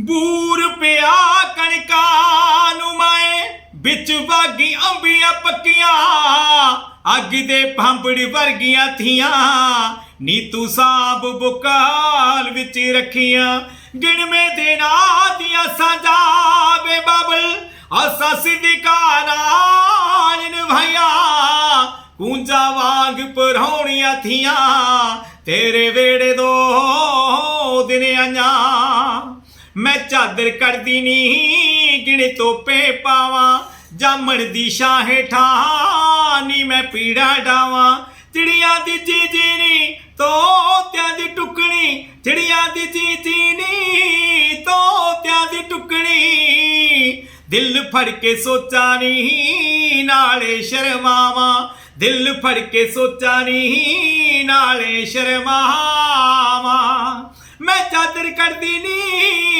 ਬੂਰ ਪਿਆ ਕਣਕਾਂ ਨੂੰ ਮਾਏ ਵਿੱਚ ਵਾਗੀ ਅੰਬੀਆਂ ਪੱਕੀਆਂ। ਅੱਗ ਦੇ ਭਾਂਬੜ ਵਰਗੀਆਂ ਥੀਆਂ। ਨੀ ਤੂੰ ਸਾਬ ਬੁਕਾਲ ਵਿੱਚ ਰੱਖੀਆਂ। ਗਿਣਵੇਂ ਦੇ ਨਾ ਦੀਆਂ ਸਜਾਵੇ ਬਬਲ। ਅਸਾਂ ਸਿੱਧਿਕਾ ਨਾਲ ਨਿਭਾਇਆ ਕੂੰਜਾ ਵਾਂਗ ਪਰਹੋਣੀਆਂ ਥੀਆਂ। ਤੇਰੇ ਵੇੜੇ ਦੋ ਦਿਨ ਆਈਆਂ। ਮੈਂ ਚਾਦਰ ਕੱਢਦੀ ਨਹੀਂ ਗਿਣੇ ਤੋਪੇ ਪਾਵਾਂ। ਜਾਮਣ ਦੀ ਛਾਂ ਹੇਠਾਂ ਨੀ ਮੈਂ ਪੀੜਾ ਡਾਵਾਂ। ਚਿੜੀਆਂ ਦੀ ਚੀਜੀ ਨੀ, ਤੋਤਿਆਂ ਦੀ ਟੁਕਣੀ। ਚਿੜੀਆਂ ਦੀ ਚੀਜੀ ਨੀ, ਤੋਤਿਆਂ ਦੀ ਟੁਕਣੀ। ਦਿਲ ਫੜ ਕੇ ਸੋਚਾਂ ਨੀ, ਨਾਲੇ ਸ਼ਰਮਾਵਾਂ। ਦਿਲ ਫੜ ਕੇ ਸੋਚਾਂ ਨੀ, ਨਾਲੇ ਸ਼ਰਮਾਵਾਂ। ਮੈਂ ਚਾਦਰ ਕੱਢਦੀ ਨੀ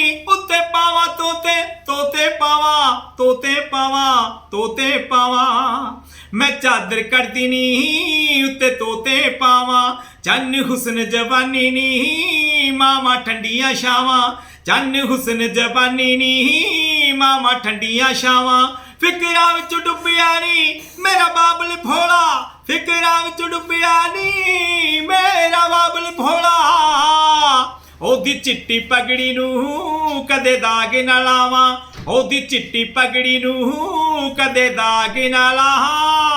ਤੋਤੇ ਤੋਤੇ ਪਾਵਾਂ ਤੋਤੇ ਪਾਵਾਂ ਤੋਤੇ ਪਾਵਾਂ। ਮੈਂ ਚਾਦਰ ਕੱਢਦੀ ਨੀ, ਉੱਤੇ ਤੋਤੇ ਪਾਵਾਂ। ਚੰਨ ਹੁਸਨ ਜਵਾਨੀ ਨੀ ਮਾਮਾ ਠੰਡੀਆਂ ਛਾਵਾਂ। ਚੰਨ ਹੁਸਨ ਜਵਾਨੀ ਨੀ ਮਾਮਾ ਠੰਡੀਆਂ ਛਾਵਾਂ। ਫਿਕਰਾਂ ਵਿੱਚ ਡੁੱਬਿਆ ਨੀ, ਮੇਰਾ ਬਾਬਲ ਭੋਲਾ। ਫਿਕਰਾਂ ਵਿੱਚ ਡੁੱਬਿਆ ਉਹਦੀ ਚਿੱਟੀ ਪਗੜੀ ਨੂੰ ਕਦੇ ਦਾਗ ਨਾ ਲਾਵਾਂ ਉਹਦੀ ਚਿੱਟੀ ਪਗੜੀ ਨੂੰ ਕਦੇ ਦਾਗ ਨਾ ਲਾਵਾਂ